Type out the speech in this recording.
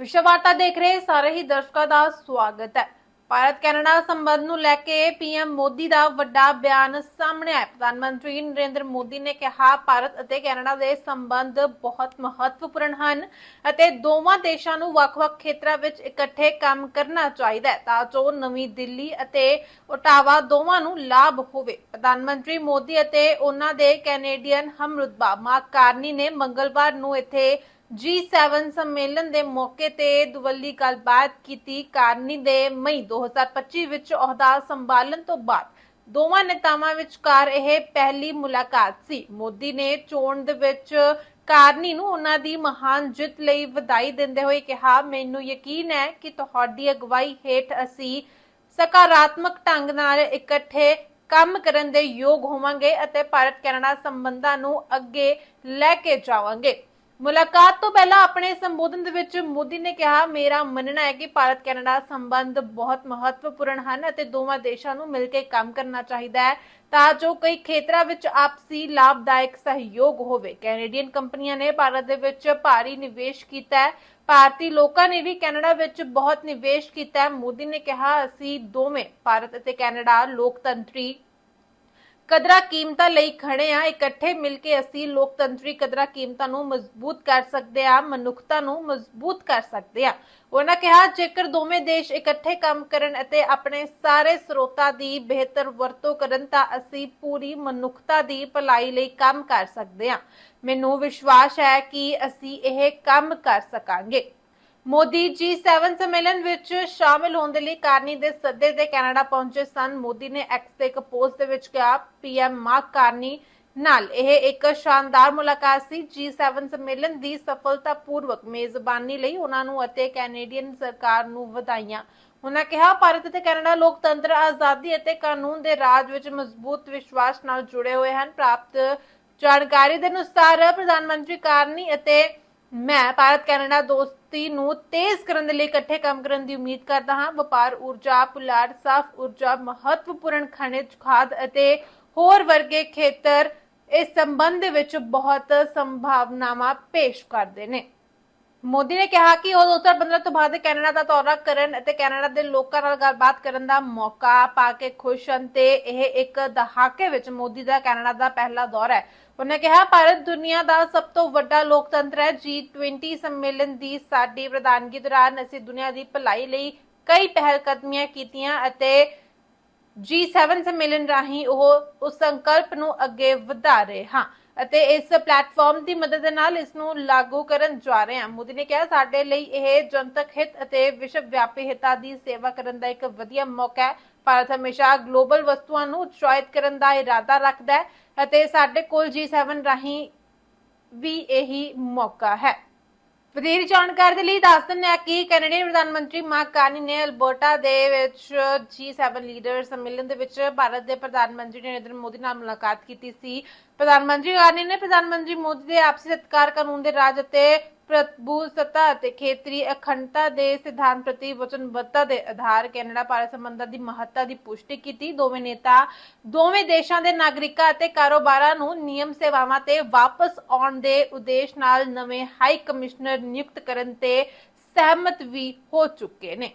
ਵਿਸ਼ਵ ਵਾਰਤਾ ਦੇਖ ਰਹੇ ਸਾਰੇ ਹੀ ਦਰਸ਼ਕਾਂ ਦਾ ਸਵਾਗਤ ਹੈ। ਭਾਰਤ ਕੈਨੇਡਾ ਸੰਬੰਧ ਨੂੰ ਲੈ ਕੇ ਪੀਐਮ ਮੋਦੀ ਦਾ ਵੱਡਾ ਬਿਆਨ ਸਾਹਮਣੇ ਆਇਆ। ਪ੍ਰਧਾਨ ਮੰਤਰੀ ਨਰਿੰਦਰ ਮੋਦੀ ਨੇ ਕਿਹਾ, ਭਾਰਤ ਅਤੇ ਕੈਨੇਡਾ ਦੇ ਸੰਬੰਧ ਬਹੁਤ ਮਹੱਤਵਪੂਰਨ ਹਨ ਅਤੇ ਦੋਵਾਂ ਦੇਸ਼ਾਂ ਨੂੰ ਵੱਖ-ਵੱਖ ਖੇਤਰਾਂ ਵਿੱਚ ਇਕੱਠੇ ਕੰਮ ਕਰਨਾ ਚਾਹੀਦਾ ਹੈ, ਤਾਂ ਜੋ ਨਵੀਂ ਦਿੱਲੀ ਅਤੇ ਓਟਾਵਾ ਦੋਵਾਂ ਨੂੰ ਲਾਭ ਹੋਵੇ। ਪ੍ਰਧਾਨ ਮੰਤਰੀ ਮੋਦੀ ਅਤੇ ਉਹਨਾਂ ਦੇ ਕੈਨੇਡੀਅਨ ਹਮਰੁਤਬਾ ਮਾਰਕ ਕਾਰਨੀ ਨੇ ਮੰਗਲਵਾਰ ਨੂੰ ਇੱਥੇ G7 ਸੰਮੇਲਨ ਦੇ ਮੌਕੇ ਤੇ ਦੁਵੱਲੀ ਗੱਲਬਾਤ ਕੀਤੀ ਕਾਰਨੀ ਦੇ ਮਈ 2025 ਵਿੱਚ ਅਹੁਦਾ ਸੰਭਾਲਣ ਤੋਂ ਬਾਅਦ। ਦੋਵਾਂ ਨੇਤਾਵਾਂ ਵਿਚਕਾਰ ਇਹ ਪਹਿਲੀ ਮੁਲਾਕਾਤ ਸੀ। ਮੋਦੀ ਨੇ ਚੋਣ ਦੇ ਵਿੱਚ ਕਾਰਨੀ ਨੂੰ ਉਹਨਾਂ ਦੀ ਮਹਾਨ ਜਿੱਤ ਲਈ ਵਧਾਈ ਦਿੰਦੇ ਹੋਏ ਕਿਹਾ, ਮੈਨੂੰ ਯਕੀਨ ਹੈ ਕਿ ਤੁਹਾਡੀ ਅਗਵਾਈ ਹੇਠ ਅਸੀਂ ਸਕਾਰਾਤਮਕ ਢੰਗ ਨਾਲ ਇਕੱਠੇ ਕੰਮ ਕਰਨ ਦੇ ਯੋਗ ਹੋਵਾਂਗੇ ਅਤੇ ਭਾਰਤ ਕੈਨੇਡਾ ਸੰਬੰਧਾਂ ਨੂੰ ਅੱਗੇ ਲੈ ਕੇ ਜਾਵਾਂਗੇ। ਮੁਲਾਕਾਤ ਤੋਂ ਪਹਿਲਾਂ ਆਪਣੇ ਸੰਬੋਧਨ ਦੇ ਵਿੱਚ ਮੋਦੀ ਨੇ ਕਿਹਾ, ਮੇਰਾ ਮੰਨਣਾ ਹੈ ਕਿ ਭਾਰਤ ਕੈਨੇਡਾ ਸੰਬੰਧ ਬਹੁਤ ਮਹੱਤਵਪੂਰਨ ਹਨ ਅਤੇ ਦੋਵਾਂ ਦੇਸ਼ਾਂ ਨੂੰ ਮਿਲ ਕੇ ਕੰਮ ਕਰਨਾ ਚਾਹੀਦਾ ਹੈ ਤਾਂ ਜੋ ਕਈ ਖੇਤਰਾਂ ਵਿੱਚ ਆਪਸੀ ਲਾਭਦਾਇਕ ਸਹਿਯੋਗ ਹੋਵੇ। ਕੈਨੇਡੀਅਨ ਕੰਪਨੀਆਂ ਨੇ ਭਾਰਤ ਦੇ ਵਿੱਚ ਭਾਰੀ ਨਿਵੇਸ਼ ਕੀਤਾ ਹੈ। ਭਾਰਤੀ ਲੋਕਾਂ ਨੇ ਵੀ ਕੈਨੇਡਾ ਵਿੱਚ ਬਹੁਤ ਨਿਵੇਸ਼ ਕੀਤਾ ਹੈ। ਮੋਦੀ ਨੇ ਕਿਹਾ, ਅਸੀਂ ਦੋਵੇਂ ਭਾਰਤ ਅਤੇ ਕੈਨੇਡਾ ਲੋਕਤੰਤਰੀ ਕਦਰਾਂ ਕੀਮਤਾਂ ਲਈ ਖੜੇ ਆ, ਇਕੱਠੇ ਮਿਲ ਕੇ ਅਸੀਂ ਲੋਕਤੰਤਰੀ ਕਦਰਾਂ ਕੀਮਤਾਂ ਨੂੰ ਮਜ਼ਬੂਤ ਕਰ ਸਕਦੇ ਆ, ਮਨੁੱਖਤਾ ਨੂੰ ਮਜ਼ਬੂਤ ਕਰ ਸਕਦੇ ਆ। ਉਹਨਾਂ ਕਿਹਾ, ਜੇਕਰ ਦੋਵੇਂ ਦੇਸ਼ ਇਕੱਠੇ ਕੰਮ ਕਰਨ ਅਤੇ ਆਪਣੇ ਸਾਰੇ ਸਰੋਤਾਂ ਦੀ ਬਿਹਤਰ ਵਰਤੋਂ ਕਰਨ ਤਾਂ ਅਸੀਂ ਪੂਰੀ ਮਨੁੱਖਤਾ ਦੀ ਭਲਾਈ ਲਈ ਕੰਮ ਕਰ ਸਕਦੇ ਆ। ਮੈਨੂੰ ਵਿਸ਼ਵਾਸ ਹੈ ਕਿ ਅਸੀਂ ਇਹ ਕੰਮ ਕਰ ਸਕਾਂਗੇ। ਮੋਦੀ ਜੀ G7 ਸੰਮੇਲਨ ਵਿੱਚ ਸ਼ਾਮਿਲ ਹੋਣ ਦੇ ਲਈ ਕਾਰਨੀ ਦੇ ਸੱਦੇ ਤੇ ਕੈਨੇਡਾ ਪਹੁੰਚੇ ਸਨ। ਮੋਦੀ ਨੇ ਐਕਸ ਤੇ ਇੱਕ ਪੋਸਟ ਦੇ ਵਿੱਚ ਕਿਹਾ ਪੀਐਮ ਮਾਰਕ ਕਾਰਨੀ ਨਾਲ ਇਹ ਇੱਕ ਸ਼ਾਨਦਾਰ ਮੁਲਾਕਾਤ ਸੀ। G7 ਸੰਮੇਲਨ ਦੀ ਸਫਲਤਾਪੂਰਵਕ ਮੇਜ਼ਬਾਨੀ ਲਈ ਉਹਨਾਂ ਨੂੰ ਅਤੇ ਕੈਨੇਡੀਅਨ ਸਰਕਾਰ ਨੂੰ ਵਧਾਈਆਂ। ਉਹਨਾਂ ਕਿਹਾ, ਭਾਰਤ ਅਤੇ ਕੈਨੇਡਾ ਲੋਕਤੰਤਰ, ਆਜ਼ਾਦੀ ਅਤੇ ਕਾਨੂੰਨ ਦੇ ਰਾਜ ਵਿੱਚ ਮਜ਼ਬੂਤ ਵਿਸ਼ਵਾਸ ਨਾਲ ਜੁੜੇ ਹੋਏ ਹਨ। ਪ੍ਰਾਪਤ ਜਾਣਕਾਰੀ ਦੇ ਅਨੁਸਾਰ ਪ੍ਰਧਾਨ ਮੰਤਰੀ ਕਾਰਨੀ ਅਤੇ ਮੈਂ ਭਾਰਤ ਕੈਨੇਡਾ ਦੋਸਤ ਨੂੰ ਤੇਜ਼ ਕਰਨ ਦੇ ਲਈ ਇਕੱਠੇ ਕੰਮ ਕਰਨ ਦੀ ਉਮੀਦ ਕਰਦਾ ਹਾਂ। ਵਪਾਰ ਊਰਜਾ, ਪੁਲਾੜ, ਸਾਫ਼ ਊਰਜਾ, ਮਹੱਤਵਪੂਰਨ ਖਣਿਜ ਖਾਦ ਅਤੇ ਹੋਰ ਵਰਗੇ ਖੇਤਰ ਇਸ ਸੰਬੰਧ ਦੇ ਵਿੱਚ ਬਹੁਤ ਸੰਭਾਵਨਾਵਾਂ ਪੇਸ਼ ਕਰਦੇ ਨੇ। ਮੋਦੀ ਨੇ ਕਿਹਾ ਕਿ ਉਹ 2015 ਤੋਂ ਬਾਅਦ ਕੈਨੇਡਾ ਦਾ ਦੌਰਾ ਕਰਨ ਅਤੇ ਕੈਨੇਡਾ ਦੇ ਲੋਕਾਂ ਨਾਲ ਗੱਲਬਾਤ ਕਰਨ ਦਾ ਮੌਕਾ ਪਾ ਕੇ ਖੁਸ਼ ਹਨ ਤੇ ਇਹ ਇੱਕ ਦਹਾਕੇ ਵਿੱਚ ਮੋਦੀ ਦਾ ਕੈਨੇਡਾ ਦਾ ਪਹਿਲਾ ਦੌਰਾ ਹੈ। ਉਹਨੇ ਕਿਹਾ, ਭਾਰਤ ਦੁਨੀਆ ਦਾ ਸਭ ਤੋਂ ਵੱਡਾ ਲੋਕਤੰਤਰ ਹੈ। G20 ਸੰਮੇਲਨ ਦੀ ਸਾਡੀ ਪ੍ਰਧਾਨਗੀ ਦੌਰਾਨ ਅਸੀਂ ਦੁਨੀਆ ਦੀ ਭਲਾਈ ਲਈ ਕਈ ਪਹਿਲ ਕਦਮੀਆਂ ਕੀਤੀਆਂ ਅਤੇ G7 ਸੰਮੇਲਨ ਰਾਹੀਂ ਉਹ ਉਸ ਸੰਕਲਪ ਨੂੰ ਅੱਗੇ ਵਧਾ ਰਹੇ ਹਾਂ ਅਤੇ ਇਸ ਪਲੇਟਫਾਰਮ ਦੀ ਮਦਦ ਨਾਲ ਇਸ ਨੂੰ ਲਾਗੂ ਕਰਨ ਜਾ ਰਹੇ ਹਾਂ। ਮੋਦੀ ਨੇ ਕਿਹਾ, ਸਾਡੇ ਲਈ ਇਹ ਜਨਤਕ ਹਿੱਤ ਅਤੇ ਵਿਸ਼ਵ ਵਿਆਪੀ ਹਿੱਤਾਂ ਦੀ ਸੇਵਾ ਕਰਨ ਦਾ ਇੱਕ ਵਧੀਆ ਮੌਕਾ ਹੈ। ਭਾਰਤ ਹਮੇਸ਼ਾ ਗਲੋਬਲ ਵਸਤੂਆਂ ਨੂੰ ਉਤਸ਼ਾਹਿਤ ਕਰਨ ਦਾ ਇਰਾਦਾ ਰੱਖਦਾ ਹੈ ਅਤੇ ਸਾਡੇ ਕੋਲ G7 ਰਾਹੀਂ ਵੀ ਇਹੀ ਮੌਕਾ ਹੈ। ਵਧੇਰੇ ਜਾਣਕਾਰੀ ਦੇ ਲਈ ਦੱਸ ਦਿੰਦੇ ਹਾਂ ਕਿ ਕੈਨੇਡੀਅਨ ਪ੍ਰਧਾਨ ਮੰਤਰੀ ਮਾਰਕ ਕਾਰਨੀ ਨੇ ਅਲਬਰਟਾ ਦੇ ਵਿੱਚ G7 ਲੀਡਰ ਸੰਮੇਲਨ ਦੇ ਵਿੱਚ ਭਾਰਤ ਦੇ ਪ੍ਰਧਾਨ ਮੰਤਰੀ ਨਰਿੰਦਰ ਮੋਦੀ ਨਾਲ ਮੁਲਾਕਾਤ ਕੀਤੀ ਸੀ। ਪ੍ਰਧਾਨ ਮੰਤਰੀ ਕਾਰਨੀ ਨੇ ਪ੍ਰਧਾਨ ਮੰਤਰੀ ਮੋਦੀ ਦੇ ਆਪਸੀ ਸਤਿਕਾਰ ਕਾਨੂੰਨ ਦੇ ਰਾਜ ਅਤੇ ਪ੍ਰਭੂ ਅਤੇ ਖੇਤਰੀ ਅਖੰਡਤਾ ਦੇ ਸਿਧਾਂਤ ਪ੍ਰਤੀ ਵਚਨਬੱਧਤਾ ਦੇ ਆਧਾਰ ਕੈਨੇਡਾ ਭਾਰਤ ਸੰਬੰਧਾਂ ਦੀ ਮਹੱਤਤਾ ਦੀ ਪੁਸ਼ਟੀ ਕੀਤੀ। ਦੋਵੇਂ ਨੇਤਾ, ਦੋਵੇਂ ਦੇਸ਼ਾਂ ਦੇ ਨਾਗਰਿਕਾਂ ਅਤੇ ਕਾਰੋਬਾਰਾਂ ਨੂੰ ਨਿਯਮ ਸੇਵਾਵਾਂ ਤੇ ਵਾਪਸ ਆਉਣ ਦੇ ਉਦੇਸ਼ ਨਾਲ ਨਵੇਂ ਹਾਈ ਕਮਿਸ਼ਨਰ ਨਿਯੁਕਤ ਕਰਨ ਤੇ ਸਹਿਮਤ ਵੀ ਹੋ ਚੁੱਕੇ ਨੇ।